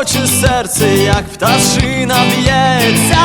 Очі серце, як пташина б'ється,